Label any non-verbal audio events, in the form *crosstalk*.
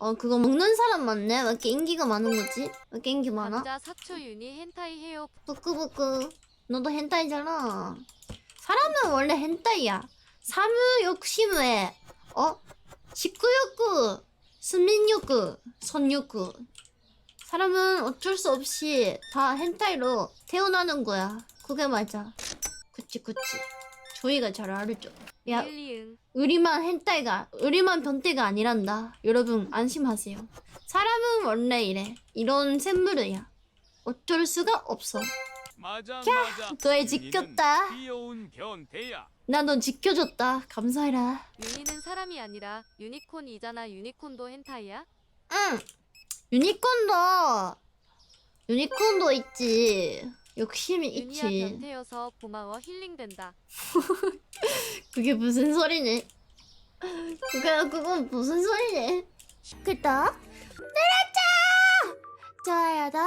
어 그거 먹는 사람 많네. 왜 이렇게 인기가 많은 거지? 왜 이렇게 인기 많아? 남자 사초 유니 헨타이 헤어 부끄부끄. 너도 헨타이잖아. 사람은 원래 헨타이야. 사무 욕심에 어? 식구 욕구, 순민욕구, 선 욕구. 사람은 어쩔 수 없이 다 헨타이로 태어나는 거야. 그게 맞아. 그치 그치. 조이가 잘 알죠. 야 일리응 우리만 헨타이가 우리만 변태가 아니란다. 여러분 안심하세요. 사람은 원래 이래. 이런 샘물이야. 어쩔 수가 없어. 맞아 맞아. 너의 지켰다. 귀여운 변태야. 나 넌 지켜줬다. 감사해라. 유니는 사람이 아니라 유니콘이잖아 유니콘도 헨타이야? 응. 유니콘도 유니콘도 있지. 욕심이 유니야 있지. 변태여서 고마워 힐링된다 *laughs* 그게 무슨 소리니? 그게 그건 무슨 소리니? 구독 눌러줘. 좋아요도.